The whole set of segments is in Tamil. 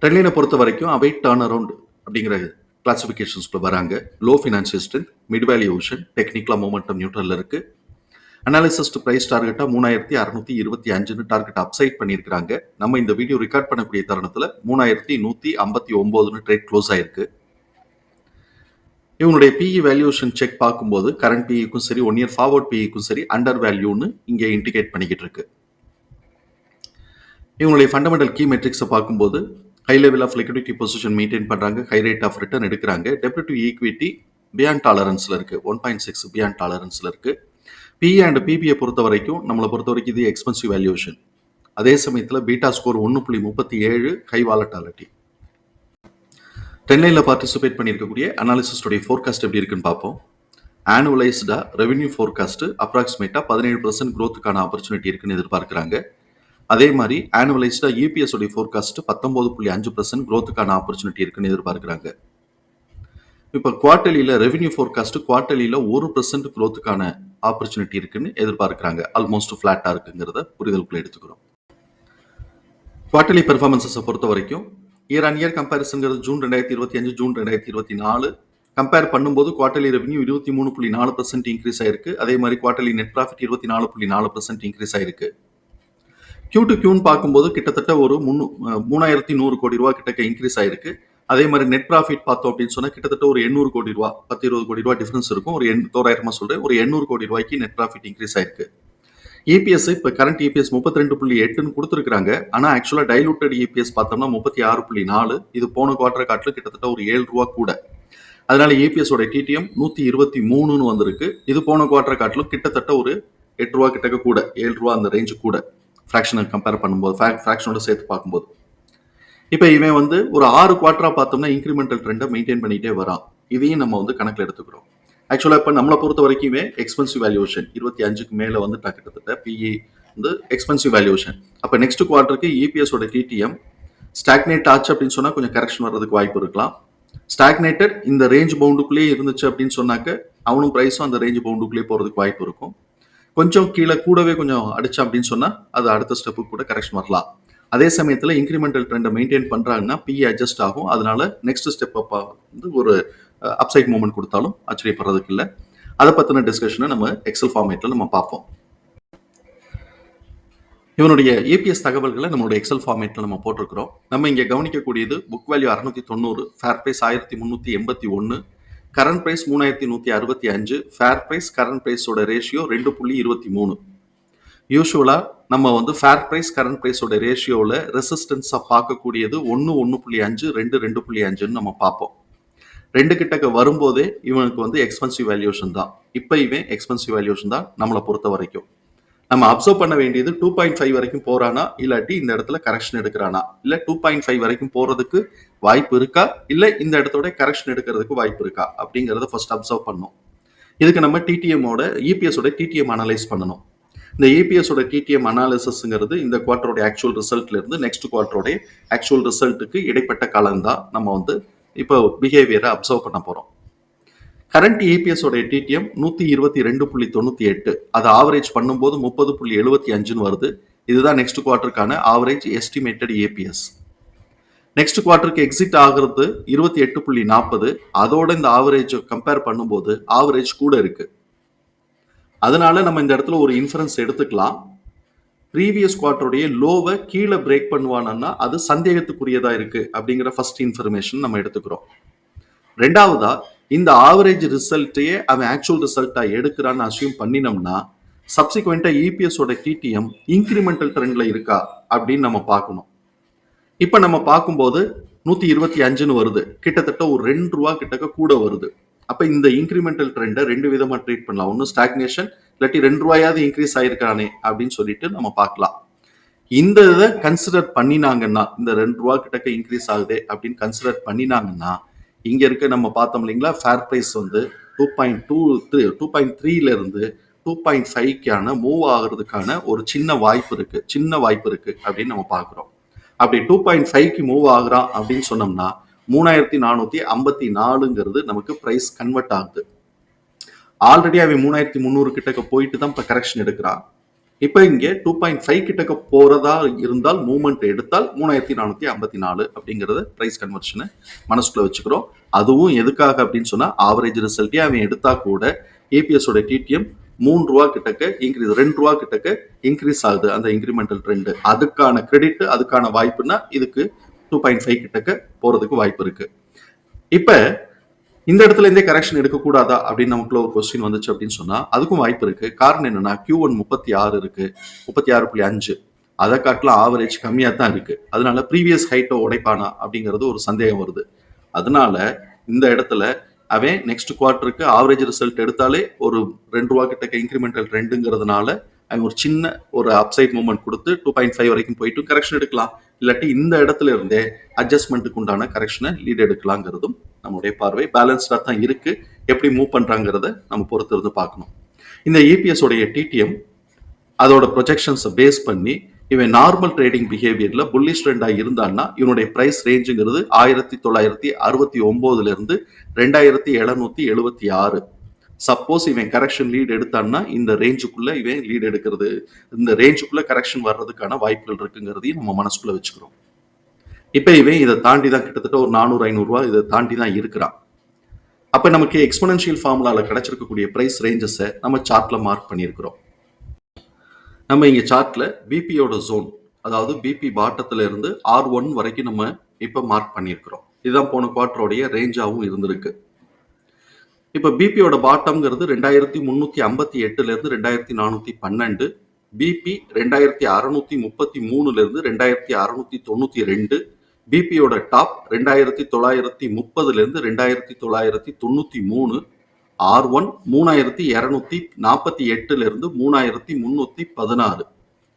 ட்ரெண்ட்லைனை பொறுத்த வரைக்கும் அவை டேர்ன் அரவுண்ட் அப்படிங்கிற கிளாசிஃபிகேஷன்ஸ்க்குள்ள வராங்க. Low financial strength mid valuation டெக்னிக்கலா மூமெண்டம் நியூட்ரலில் இருக்கு. அனாலிசிஸ்ட் பிரைஸ் டார்கெட்டாக மூணாயிரத்தி அறுநூத்தி இருபத்தி அஞ்சுன்னு டார்கெட் அப்சைட் பண்ணியிருக்கிறாங்க. நம்ம இந்த வீடியோ ரெக்கார்ட் பண்ணக்கூடிய தருணத்தில் மூணாயிரத்தி நூற்றி ஐம்பத்தி ஒம்போதுன்னு ட்ரேட் க்ளோஸ் ஆயிருக்கு. இவங்களுடைய பிஇ வேல்யூஷன் செக் பார்க்கும்போது கரண்ட் பிஇக்கும் சரி ஒன் இயர் ஃபார்வர்ட் பிஇக்கும் சரி அண்டர் வேல்யூன்னு இங்கே இண்டிகேட் பண்ணிக்கிட்டு இருக்கு. இவங்களுடைய ஃபண்டமெண்டல் கீ மெட்ரிக்ஸை பார்க்கும்போது high level of liquidity position maintain பண்ணுறாங்க ஹை ரேட் ஆஃப் ரிட்டர்ன் எடுக்கிறாங்க. டெபிட் டு ஈக்விட்டி பியாண்ட் டாலரன்ஸில் இருக்குது ஒன் பாயிண்ட் சிக்ஸ் பியாண்ட் டாலரன்ஸில் இருக்குது பிஏ அண்ட் பிபியை பொறுத்த வரைக்கும் நம்மளை பொறுத்த வரைக்கும் இது எக்ஸ்பென்சிவ் வேல்யூஷன் அதே சமயத்தில் பீட்டா ஸ்கோர் ஒன்று புள்ளி முப்பத்தி ஏழு ஹை வாலட்டாலிட்டி டென்லைனில் பார்ட்டிசிபேட் பண்ணியிருக்கக்கூடிய அனாலிசிஸ்டுடைய ஃபோர்காஸ்ட் எப்படி இருக்குன்னு பார்ப்போம். ஆனுவலைஸ்டா ரெவென்யூ ஃபோர்காஸ்ட்டு அப்ராக்சிமேட்டாக பதினேழு பர்சன்ட் க்ரோத்துக்கான ஆப்பர்ச்சுனிட்டி இருக்குன்னு எதிர்பார்க்குறாங்க. அதே மாதிரி ஆனுவலைஸ்டா இபிஎஸ் உடைய ஃபோர்காஸ்ட் பத்தொன்பது புள்ளி அஞ்சு பர்சன்ட் க்ரோத்துக்கான ஆப்பர்ச்சுனிட்டி இருக்குன்னு எதிர்பார்க்குறாங்க. இப்போ குவார்டலியில் ரெவென்யூ ஃபோர்காஸ்ட் குவார்டலியில் ஒரு பர்சன்ட் க்ரோத்துக்கான ஆப்பர்ச்சுனிட்டி இருக்குன்னு எதிர்பார்க்குறாங்க. ஆல்மோஸ்ட் ஃப்ளாட்டாக இருக்குங்கிறத புரிதலுக்குள்ள எடுத்துக்கிறோம். குவார்டலி பெர்ஃபார்மன்ஸஸை பொறுத்த வரைக்கும் இயர் ஆன் இயர் கம்பேரிசன்கிறது ஜூன் ரெண்டாயிரத்தி இருபத்தி அஞ்சு ஜூன் ரெண்டாயிரத்தி இருபத்தி நாலு. கம்பேர் பண்ணும்போது குவார்டர்லி ரெவன்யூ இருபத்தி மூணு புள்ளி நாலு பர்சன்ட் இன்க்ரீஸ் ஆயிருக்கு. அதே மாதிரி குவார்டர்லி நெட் ப்ராஃபிட் இருபத்தி நாலு புள்ளி நாலு பர்சன்ட் இன்க்ரீஸ் ஆயிருக்கு. கியூ டு கியூன்னு பார்க்கும்போது கிட்டத்தட்ட ஒரு முன்னூ மூணாயிரத்தி நூறு கோடி ரூபா கிட்டக்க இன்க்ரீஸ் ஆயிருக்கு. அதே மாதிரி நெட் ப்ராஃபிட் பார்த்தோம் அப்படின்னு சொன்னா கிட்டத்தட்ட ஒரு எண்ணூறு கோடி ரூபா பத்து இருபது கோடி ரூபா டிஃபரன்ஸ் இருக்கும். ஒரு எண் தோராயிரமா சொல்றேன். ஒரு எண்ணூறு கோடி ரூபாய்க்கு நெட் ப்ராஃபிட் இன்க்ரீஸ் ஆயிருக்கு. இபிஎஸ் இப்போ கரண்ட் இபிஎஸ் முப்பத்தி ரெண்டு புள்ளி எட்டுன்னு கொடுத்துருக்காங்க ஆனால் ஆக்சுவலாக டைலூட்டட் இபிஎஸ் பார்த்தோம்னா முப்பத்தி ஆறு புள்ளி நாலு. இது போன குவார்டர் காட்டில் கிட்டத்தட்ட ஒரு ஏழு ரூபா கூட. அதனால இபிஎஸ் டிடிஎம் நூற்றி இருபத்தி மூணுன்னு வந்திருக்கு. இது போன குவார்டர் காட்டிலும் கிட்டத்தட்ட ஒரு எட்டு ரூபா கிட்டக்க கூட ஏழு ரூபா அந்த ரேஞ்சு கூட. ஃப்ராக்ஷனை கம்பேர் பண்ணும்போது ஃப்ராக்ஷனோட சேர்த்து பார்க்கும்போது. இப்போ இவன் வந்து ஒரு ஆறு குவார்ட்டராக பார்த்தோம்னா இன்க்ரிமெண்டல் ட்ரெண்டை மெயின்டைன் பண்ணிகிட்டே வரான். இதையும் நம்ம வந்து கணக்கில் எடுத்துக்கிறோம். ஆக்சுவலாக இப்போ நம்மளை பொறுத்த வரைக்குமே எக்ஸ்பென்சிவ் வேல்யூஷன் இருபத்தி அஞ்சுக்கு மேலே வந்து கிட்டத்தட்ட பிஇ வந்து எக்ஸ்பென்சிவ் வேல்யூஷன் அப்போ நெக்ஸ்ட் குவார்ட்டருக்கு இபிஎஸோட டிடிஎம் ஸ்டாக்னேட் ஆச்சு அப்படின்னு சொன்னால் கொஞ்சம் கரெக்ஷன் வர்றதுக்கு வாய்ப்பு இருக்கலாம். ஸ்டாக்னேட்டட் இந்த ரேஞ்ச் பவுண்டுக்குள்ளேயே இருந்துச்சு அப்படின்னு சொன்னாக்க அவனும் ப்ரைஸும் அந்த ரேஞ்ச் பவுண்டுக்குள்ளேயே போகிறதுக்கு வாய்ப்பு இருக்கும். கொஞ்சம் கீழே கூடவே கொஞ்சம் அடிச்சா அப்படின்னு சொன்னா அது அடுத்த ஸ்டெப்பு கூட கரெக்ஷன் வரலாம். அதே சமயத்தில் இன்க்ரிமெண்டல் ட்ரெண்டை மெயின்டைன் பண்ணுறாங்கன்னா பிஇ அட்ஜஸ்ட் ஆகும். அதனால நெக்ஸ்ட் ஸ்டெப் அப்பா வந்து ஒரு அப்சைட் மூமெண்ட் கொடுத்தாலும் ஆச்சரியப்படுறதுக்கு இல்லை. அதை பற்றின டிஸ்கஷனை நம்ம எக்ஸல் ஃபார்மேட்டில் நம்ம பார்ப்போம். இவனுடைய ஏபிஎஸ் தகவல்களை நம்மளுடைய எக்ஸல் ஃபார்மேட்டில் நம்ம போட்டிருக்கிறோம். நம்ம இங்கே கவனிக்கக்கூடியது புக் வேல்யூ அறுநூத்தி தொண்ணூறு ஃபேர் பிரைஸ் ஆயிரத்தி முந்நூற்றி எண்பத்தி ஒன்று கரண்ட் ப்ரைஸ் மூணாயிரத்தி நூற்றி அறுபத்தி அஞ்சு ஃபேர் ப்ரைஸ் கரண்ட் ப்ரைஸோட ரேஷியோ ரெண்டு புள்ளி இருபத்தி மூணு. யூஸ்வலாக நம்ம வந்து ஃபேர் ப்ரைஸ் கரண்ட் ப்ரைஸோட ரேஷியோவில் ரெசிஸ்டன்ஸாக பார்க்கக்கூடியது ஒன்று ஒன்று புள்ளி அஞ்சு ரெண்டு ரெண்டு புள்ளி அஞ்சுன்னு நம்ம பார்ப்போம். ரெண்டு கிட்டக்க வரும்போதே இவனுக்கு வந்து எக்ஸ்பென்சிவ் வேல்யூஷன் தான். இப்போ இவன் எக்ஸ்பென்சிவ் வேல்யூஷன் தான் நம்மளை பொறுத்த வரைக்கும். நம்ம அப்சர்வ் பண்ண வேண்டியது டூ பாயிண்ட் ஃபைவ் வரைக்கும் போறானா இல்லாட்டி இந்த இடத்துல கரெக்ஷன் எடுக்கிறானா? இல்லை டூ பாயிண்ட் ஃபைவ் வரைக்கும் போறதுக்கு வாய்ப்பு இருக்கா? இல்லை இந்த இடத்தோட கரெக்ஷன் எடுக்கிறதுக்கு வாய்ப்பு இருக்கா? அப்படிங்கிறத ஃபர்ஸ்ட் அப்சர்வ் பண்ணணும். இதுக்கு நம்ம டிடிஎம்மோட இபிஎஸோட டிடிஎம் அனலைஸ் பண்ணணும். இந்த இபிஎஸோட டிடிஎம் அனாலிசிஸ்ங்கிறது இந்த குவார்டரோட ஆக்சுவல் ரிசல்ட்ல இருந்து நெக்ஸ்ட் குவார்டரோட ஆக்சுவல் ரிசல்ட்டுக்கு இடைப்பட்ட காலம் தான் நம்ம வந்து இப்போ பிஹேவியரை அப்சர்வ் பண்ண போகிறோம் கரண்ட் இபிஎஸோட டிடிஎம் நூற்றி இருபத்தி ரெண்டு புள்ளி தொண்ணூற்றி எட்டு. அதை ஆவரேஜ் பண்ணும்போது முப்பது புள்ளி எழுபத்தி அஞ்சுன்னு வருது. இதுதான் நெக்ஸ்ட் குவார்டருக்கான ஆவரேஜ் எஸ்டிமேட்டட் ஏபிஎஸ் நெக்ஸ்ட் குவார்டருக்கு எக்ஸிட் ஆகுறது இருபத்தி எட்டு புள்ளி நாற்பது. அதோட இந்த ஆவரேஜ் கம்பேர் பண்ணும்போது ஆவரேஜ் கூட இருக்கு. அதனால நம்ம இந்த இடத்துல ஒரு இன்ஃபரன்ஸ் எடுத்துக்கலாம். ப்ரீவியஸ் குவார்டருடைய லோவை கீழே பிரேக் பண்ணுவானா அது சந்தேகத்துக்குரியதா இருக்கு அப்படிங்கிற ஃபர்ஸ்ட் இன்ஃபர்மேஷன் நம்ம எடுத்துக்கிறோம். ரெண்டாவதா இந்த ஆவரேஜ் ரிசல்ட்டையே அவன் ஆக்சுவல் ரிசல்ட்டா எடுக்கிறான்னு அசியூம் பண்ணினோம்னா சப்சிக்வெண்டா இபிஎஸோட டிடிஎம் இன்க்ரிமெண்டல் ட்ரெண்ட்ல இருக்கா அப்படின்னு நம்ம பார்க்கணும். இப்போ நம்ம பார்க்கும்போது நூற்றி இருபத்தி அஞ்சுன்னு வருது. கிட்டத்தட்ட ஒரு ரெண்டு ரூபா கிட்டக்க கூட வருது. அப்போ இந்த இன்க்ரிமெண்டல் ட்ரெண்டை ரெண்டு விதமாக ட்ரீட் பண்ணலாம். ஒன்று ஸ்டாக்னேஷன் இல்லாட்டி ரெண்டு ரூபாயாவது இன்க்ரீஸ் ஆயிருக்கானே அப்படின்னு சொல்லிட்டு நம்ம பார்க்கலாம். இந்த இதை கன்சிடர் பண்ணினாங்கன்னா இந்த ரெண்டு ரூபா கிட்டக்க இன்க்ரீஸ் ஆகுதே அப்படின்னு கன்சிடர் பண்ணினாங்கன்னா இங்கே இருக்க நம்ம பார்த்தோம் இல்லைங்களா ஃபேர் ப்ரைஸ் வந்து two point two three two point த்ரீலேருந்து two point ஃபைவ்க்கான மூவ் ஆகுறதுக்கான ஒரு சின்ன வாய்ப்பு இருக்குது சின்ன வாய்ப்பு இருக்குது அப்படின்னு நம்ம பார்க்குறோம். அப்படி டூ பாயிண்ட் ஃபைவ்க்கு மூவ் ஆகுறான் அப்படின்னு சொன்னோம்னா மூணாயிரத்தி நானூத்தி ஐம்பத்தி நாலுங்கிறது நமக்கு பிரைஸ் கன்வெர்ட் ஆகுது. ஆல்ரெடி அவன் மூணாயிரத்தி முந்நூறு கிட்டக்க போயிட்டு தான் இப்போ கரெக்ஷன் எடுக்கிறான். இப்போ இங்கே டூ பாயிண்ட் ஃபைவ் கிட்டக்க போறதா இருந்தால் மூவ்மெண்ட் எடுத்தால் மூணாயிரத்தி நானூத்தி ஐம்பத்தி நாலு அப்படிங்கறத பிரைஸ் கன்வர்ஷனை மனசுக்குள்ள வச்சுக்கிறோம். அதுவும் எதுக்காக அப்படின்னு சொன்னா ஆவரேஜ் ரிசல்ட்டே அவன் எடுத்தா கூட ஏபிஎஸோட டிடிஎம் மூணு ரூபா கிட்டக்க இன்க்ரீஸ் ரெண்டு ரூபா கிட்டக்க இன்க்ரீஸ் ஆகுது அந்த இன்க்ரிமெண்டல் ட்ரெண்டு அதுக்கான கிரெடிட் அதுக்கான வாய்ப்புன்னா இதுக்கு டூ பாயிண்ட் ஃபைவ் கிட்டக்க போறதுக்கு வாய்ப்பு இருக்கு. இப்ப இந்த இடத்துல இருந்தே கரெக்ஷன் எடுக்கக்கூடாதா அப்படின்னு நமக்குள்ள ஒரு கொஸ்டின் வந்துச்சு அப்படின்னு சொன்னா அதுக்கும் வாய்ப்பு இருக்கு. காரணம் என்னன்னா கியூ ஒன் முப்பத்தி ஆறு இருக்கு முப்பத்தி ஆறு புள்ளி அஞ்சு. அதை காட்டிலும் ஆவரேஜ் கம்மியா தான் இருக்கு. அதனால ப்ரீவியஸ் ஹைட்டை உடைப்பானா அப்படிங்கிறது ஒரு சந்தேகம் வருது. அதனால இந்த இடத்துல அவன் நெக்ஸ்ட் குவார்ட்டருக்கு ஆவரேஜ் ரிசல்ட் எடுத்தாலே ஒரு ரெண்டு ரூபா கிட்ட இன்க்ரிமெண்டல் ரெண்டுங்கிறதுனால அவன் ஒரு சின்ன ஒரு அப்சைட் மூவ்மெண்ட் கொடுத்து டூ பாயிண்ட் ஃபைவ் வரைக்கும் போயிட்டு கரெக்ஷன் எடுக்கலாம். இல்லாட்டி இந்த இடத்துல இருந்தே அட்ஜஸ்ட்மெண்ட்டுக்கு உண்டான கரெக்ஷனை லீட் எடுக்கலாங்கிறதும் நம்மளுடைய பார்வை. பேலன்ஸ்டாக தான் இருக்கு. எப்படி மூவ் பண்ணுறாங்கிறத நம்ம பொறுத்து இருந்து பார்க்கணும். இந்த EPS உடைய டிடிஎம் அதோட ப்ரொஜெக்ஷன்ஸை பேஸ் பண்ணி இவன் நார்மல் ட்ரேடிங் பிஹேவியர்ல புல்லிஷ் ட்ரெண்டா இருந்தான்னா இவனுடைய பிரைஸ் ரேஞ்சுங்கிறது ஆயிரத்தி தொள்ளாயிரத்தி அறுபத்தி ஒன்பதுல இருந்து ரெண்டாயிரத்தி எழுநூத்தி எழுபத்தி ஆறு. சப்போஸ் இவன் கரெக்ஷன் லீட் எடுத்தான்னா இந்த ரேஞ்சுக்குள்ள இவன் லீட் எடுக்கிறது. இந்த ரேஞ்சுக்குள்ள கரெக்ஷன் வர்றதுக்கான வாய்ப்புகள் இருக்குங்கிறதையும் நம்ம மனசுக்குள்ள வச்சுக்கிறோம். இப்போ இவன் இதை தாண்டி தான் கிட்டத்தட்ட ஒரு நானூறு ஐநூறுரூவா இதை தாண்டி தான் இருக்கிறான். அப்போ நமக்கு எக்ஸ்பனன்ஷியல் ஃபார்முலாவில் கிடைச்சிருக்கக்கூடிய பிரைஸ் ரேஞ்சஸை நம்ம சார்ட்டில் மார்க் பண்ணியிருக்கிறோம். நம்ம இங்கே சார்ட்டில் பிபியோட ஜோன் அதாவது பிபி பாட்டத்தில் இருந்து ஆர் ஒன் வரைக்கும் நம்ம இப்போ மார்க் பண்ணியிருக்கிறோம். இதுதான் போன குவார்டரோடைய ரேஞ்சாகவும் இருந்திருக்கு. இப்போ பிபியோட பாட்டம்ங்கிறது ரெண்டாயிரத்தி முந்நூற்றி ஐம்பத்தி எட்டுலேருந்து ரெண்டாயிரத்தி நானூற்றி பன்னெண்டு பிபி ரெண்டாயிரத்தி அறநூற்றி முப்பத்தி மூணுலேருந்து ரெண்டாயிரத்தி அறநூற்றி தொண்ணூற்றி ரெண்டு பிபியோட டாப் ரெண்டாயிரத்தி தொள்ளாயிரத்தி முப்பதுலேருந்து ரெண்டாயிரத்தி தொள்ளாயிரத்தி தொண்ணூற்றி மூணு ஆர் ஒன் மூணாயிரத்தி இரநூத்தி நாற்பத்தி எட்டுல இருந்து மூணாயிரத்தி முன்னூத்தி பதினாறு.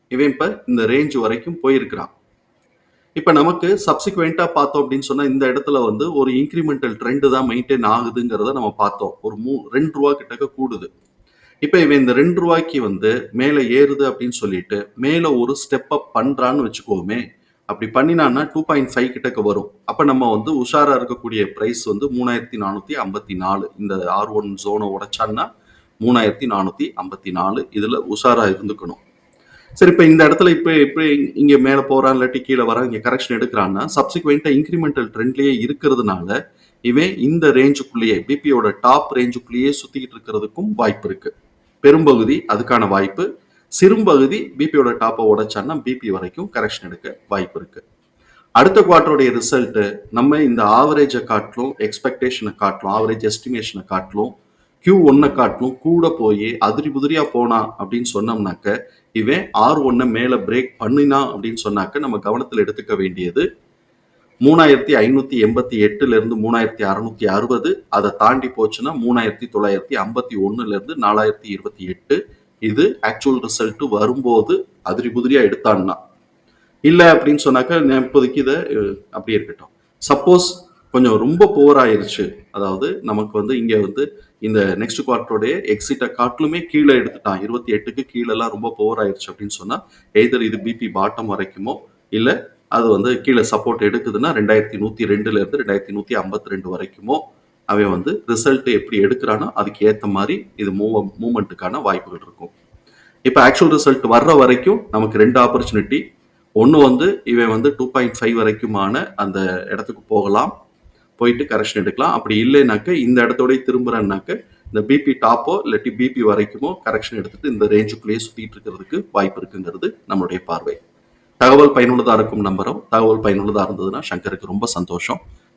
இவன் இப்ப இந்த ரேஞ்ச் வரைக்கும் போயிருக்கிறான். இப்ப நமக்கு சப்சிக்வெண்டா பார்த்தோம் அப்படின்னு சொன்னா இந்த இடத்துல வந்து ஒரு இன்க்ரிமெண்டல் ட்ரெண்டு தான் மெயின்டைன் ஆகுதுங்கிறத நம்ம பார்த்தோம். ஒரு மூ ரெண்டு ரூபா கிட்டக்க கூடுது. இப்ப இவன் இந்த ரெண்டு ரூபாய்க்கு வந்து மேல ஏறுது அப்படின்னு சொல்லிட்டு மேல ஒரு ஸ்டெப் அப் பண்றான்னு வச்சுக்கோமே அப்படி பண்ணினான்னா டூ பாயிண்ட் ஃபைவ் கிட்டக்க வரும். அப்போ நம்ம வந்து உஷாராக இருக்கக்கூடிய ப்ரைஸ் வந்து மூணாயிரத்தி நானூற்றி ஐம்பத்தி நாலு. இந்த ஆர் ஒன் ஜோனை உடைச்சான்னா மூணாயிரத்தி நானூற்றி ஐம்பத்தி நாலு. இதில் உஷாராக இருந்துக்கணும். சரி இப்போ இந்த இடத்துல இப்போ இப்போ இங்கே மேலே போகிறான் இல்லாட்டி கீழே வரான் இங்கே கரெக்ஷன் எடுக்கிறான்னா சப்சிக்வெண்ட்டாக இன்க்ரிமெண்டல் ட்ரெண்ட்லேயே இருக்கிறதுனால இவன் இந்த ரேஞ்சுக்குள்ளேயே பிபியோட டாப் ரேஞ்சுக்குள்ளேயே சுற்றிக்கிட்டு இருக்கிறதுக்கும் வாய்ப்பு இருக்குது பெரும்பகுதி அதுக்கான வாய்ப்பு சிறும்பகுதி பிபியோட டாப்பை உடைச்சான்னா பிபி வரைக்கும் கரெக்ஷன் எடுக்க வாய்ப்பு இருக்கு. அடுத்த குவார்டருடைய ரிசல்ட்டு நம்ம இந்த ஆவரேஜை காட்டிலும் எக்ஸ்பெக்டேஷனை காட்டிலும் ஆவரேஜ் எஸ்டிமேஷனை காட்டிலும் கியூ ஒன்னை காட்டிலும் கூட போய் அதிரி புதிரியா போனா அப்படின்னு சொன்னோம்னாக்க இவன் ஆர் ஒன்னை மேலே பிரேக் பண்ணினா அப்படின்னு சொன்னாக்க நம்ம கவனத்தில் எடுத்துக்க வேண்டியது மூணாயிரத்தி ஐநூத்தி எண்பத்தி எட்டுல இருந்து மூணாயிரத்தி அறுநூத்தி அறுபது அதை தாண்டி போச்சுன்னா மூணாயிரத்தி தொள்ளாயிரத்தி ஐம்பத்தி ஒன்றுலேருந்து இருந்து நாலாயிரத்தி இருபத்தி எட்டு இது ஆக்சுவல் ரிசல்ட் வரும்போது அதிரி புதிரியா எடுத்தான்னா. இல்லை அப்படின்னு சொன்னாக்க நான் இப்போதைக்கு இதை அப்படியே இருக்கட்டும். சப்போஸ் கொஞ்சம் ரொம்ப போர் ஆயிருச்சு. அதாவது நமக்கு வந்து இங்க வந்து இந்த நெக்ஸ்ட் குவார்டருடைய எக்ஸிட்டை காட்டிலுமே கீழே எடுத்துட்டான். இருபத்தி எட்டுக்கு கீழெல்லாம் ரொம்ப போர் ஆயிருச்சு அப்படின்னு சொன்னா எய்தர் இது பிபி பாட்டம் வரைக்குமோ இல்ல அது வந்து கீழே சப்போர்ட் எடுக்குதுன்னா ரெண்டாயிரத்தி நூத்தி ரெண்டுல இருந்து ரெண்டாயிரத்தி நூத்தி ஐம்பத்தி ரெண்டு வரைக்குமோ அவன் வந்து ரிசல்ட்டு எப்படி எடுக்கிறானோ அதுக்கு ஏற்ற மாதிரி இது மூவ் மூமெண்ட்டுக்கான வாய்ப்புகள் இருக்கும். இப்போ ஆக்சுவல் ரிசல்ட் வர்ற வரைக்கும் நமக்கு ரெண்டு ஆப்பர்ச்சுனிட்டி ஒன்று வந்து இவன் வந்து டூ பாயிண்ட் ஃபைவ் வரைக்குமான அந்த இடத்துக்கு போகலாம். போயிட்டு கரெக்ஷன் எடுக்கலாம். அப்படி இல்லைனாக்க இந்த இடத்தோடய திரும்புறேன்னாக்க இந்த பிபி டாப்போ இல்லாட்டி பிபி வரைக்குமோ கரெக்ஷன் எடுத்துட்டு இந்த ரேஞ்சுக்குள்ளேயே சுற்றிட்டு இருக்கிறதுக்கு வாய்ப்பு இருக்குங்கிறது நம்மளுடைய பார்வை. தகவல் பயனுள்ளதாக இருக்கும் நம்பரும் தகவல் பயனுள்ளதாக இருந்ததுன்னா சங்கருக்கு ரொம்ப சந்தோஷம்.